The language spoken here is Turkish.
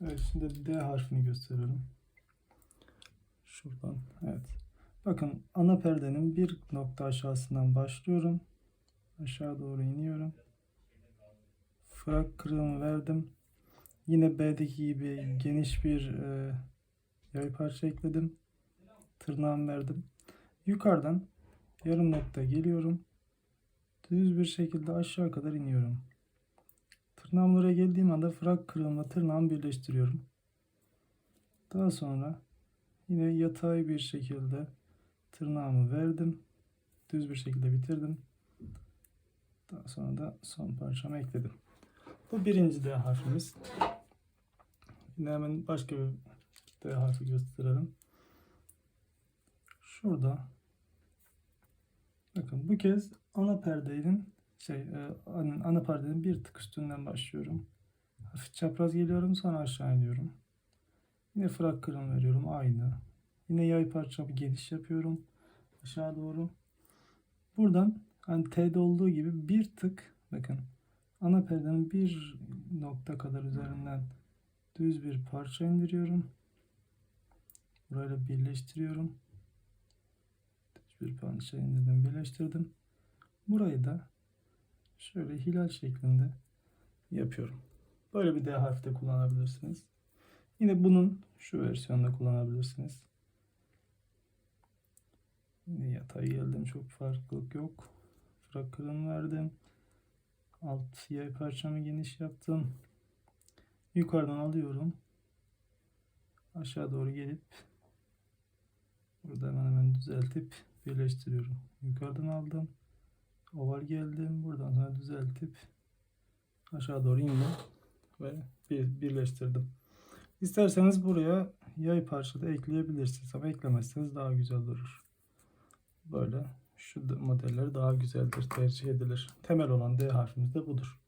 Evet şimdi D harfini gösteriyorum. Şuradan. Evet. Bakın ana perdenin bir nokta aşağısından başlıyorum. Aşağı doğru iniyorum. Frak kırığımı verdim. Yine B'deki gibi geniş bir e, yay parça ekledim. Tırnağımı verdim. Yukarıdan yarım nokta geliyorum. Düz bir şekilde aşağı kadar iniyorum. Tırnağım oraya geldiğim anda frak kırığımla tırnağımı birleştiriyorum. Daha sonra yine yatay bir şekilde tırnağımı verdim. Düz bir şekilde bitirdim. Daha sonra da son parçamı ekledim. Bu birinci D harfimiz. Yine hemen başka bir D harfi gösterelim. Şurada bakın bu kez ana perdenin şey e, ana, perdenin bir tık üstünden başlıyorum. Hafif çapraz geliyorum sonra aşağı iniyorum. Yine frak kırım veriyorum aynı. Yine yay parçamı geniş yapıyorum aşağı doğru. Buradan hani T'de olduğu gibi bir tık bakın ana perdenin bir nokta kadar üzerinden düz bir parça indiriyorum. Burayla birleştiriyorum. Düz bir parça indirdim, birleştirdim. Burayı da şöyle hilal şeklinde yapıyorum. Böyle bir D harfi de kullanabilirsiniz. Yine bunun şu versiyonda kullanabilirsiniz. Yine yatay geldim. Çok farklılık yok. Kırın verdim. Alt yay parçamı geniş yaptım. Yukarıdan alıyorum. Aşağı doğru gelip burada hemen hemen düzeltip birleştiriyorum. Yukarıdan aldım. Oval geldim. Buradan sonra düzeltip aşağı doğru indim ve bir, birleştirdim. İsterseniz buraya yay parça da ekleyebilirsiniz ama eklemezseniz daha güzel durur. Böyle şu modeller daha güzeldir, tercih edilir. Temel olan D harfimiz de budur.